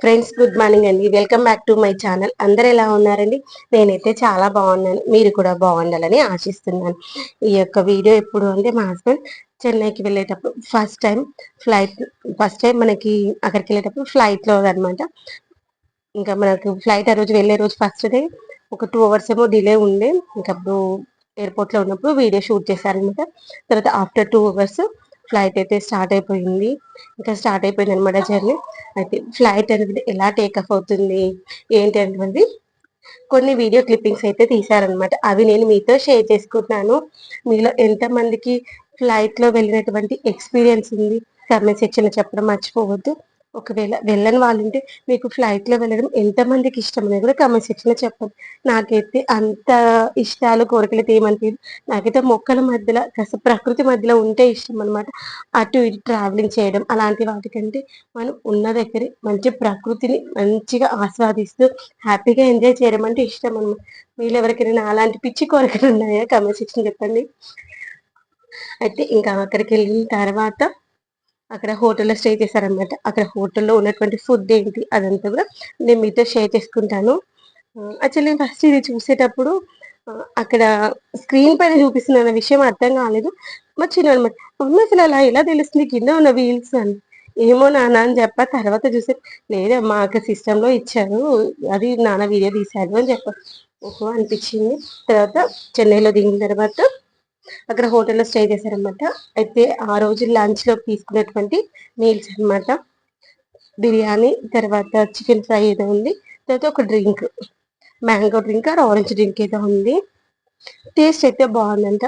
Friends good morning అండి. Welcome back to my channel అందరు ఎలా ఉన్నారండి? నేనైతే చాలా బాగున్నాను. మీరు కూడా బాగుండాలని ఆశిస్తున్నాను. ఈ యొక్క వీడియో ఎప్పుడు అంటే మా హస్బెండ్ చెన్నైకి వెళ్ళేటప్పుడు first time flight first time మనకి అక్కడికి వెళ్ళేటప్పుడు ఫ్లైట్లో అనమాట ఇంకా మనకు ఫ్లైట్ ఆ రోజు వెళ్ళే రోజు ఫస్ట్ డే ఒక టూ అవర్స్ ఏమో డిలే ఉండే. ఇంకా అప్పుడు ఎయిర్పోర్ట్లో ఉన్నప్పుడు వీడియో షూట్ చేశారనమాట తర్వాత ఆఫ్టర్ టూ అవర్స్ ఫ్లైట్ అయితే స్టార్ట్ అయిపోయింది. ఇంకా స్టార్ట్ అయిపోయింది అనమాట జర్నీ. అయితే ఫ్లైట్ అనేది ఎలా టేకఫ్ అవుతుంది ఏంటి అనేది కొన్ని వీడియో క్లిప్పింగ్స్ అయితే తీశారనమాట అవి నేను మీతో షేర్ చేసుకుంటున్నాను. మీలో ఎంతమందికి ఫ్లైట్లో వెళ్ళినటువంటి ఎక్స్పీరియన్స్ ఉంది? కమెంట్ సెక్షన్లో చెప్పడం మర్చిపోవద్దు. ఒకవేళ వెళ్ళని వాళ్ళు ఉంటే మీకు ఫ్లైట్లో వెళ్ళడం ఎంతమందికి ఇష్టం అనేది కూడా కమెంట్ సెక్షన్లో చెప్పండి. నాకైతే అంత ఇష్టాలు కోరికలు ఏమనిపించదు నాకైతే మొక్కల మధ్యలో కాస్త ప్రకృతి మధ్యలో ఉంటే ఇష్టం అనమాట అటు ఇటు ట్రావెలింగ్ చేయడం అలాంటి వాటికంటే మనం ఉన్న దగ్గర మంచి ప్రకృతిని మంచిగా ఆస్వాదిస్తూ హ్యాపీగా ఎంజాయ్ చేయడం అంటే ఇష్టం అనమాట మీరు ఎవరికైనా అలాంటి పిచ్చి కోరికలు ఉన్నాయా? కమెంట్ సెక్షన్ చెప్పండి. అయితే ఇంకా అక్కడికి వెళ్ళిన తర్వాత అక్కడ హోటల్లో స్టే చేశారనమాట అక్కడ హోటల్లో ఉన్నటువంటి ఫుడ్ ఏంటి అదంతా కూడా నేను మీతో షేర్ చేసుకుంటాను. యాక్చువల్లీ ఫస్ట్ ఇది చూసేటప్పుడు అక్కడ స్క్రీన్ పైన చూపిస్తున్న విషయం అర్థం కాలేదు. మా చిన్న అనమాట మమ్మీ అసలు అలా ఎలా తెలుస్తుంది? కింద ఉన్న వీల్స్ అని. ఏమో నాన్న అని చెప్ప తర్వాత చూసే లేదమ్మా అక్కడ సిస్టంలో ఇచ్చారు. అది నాన్న వీడియో తీశాడు అని చెప్ప. ఓహో అనిపించింది. తర్వాత చెన్నైలో దిగిన తర్వాత అక్కడ హోటల్లో స్టే చేశారనమాట అయితే ఆ రోజు లంచ్లో తీసుకున్నటువంటి మీల్స్ అనమాట బిర్యానీ తర్వాత చికెన్ ఫ్రై ఏదో ఉంది తర్వాత ఒక drink mango drink or orange drink ఏదో ఉంది. టేస్ట్ అయితే బాగుందంట.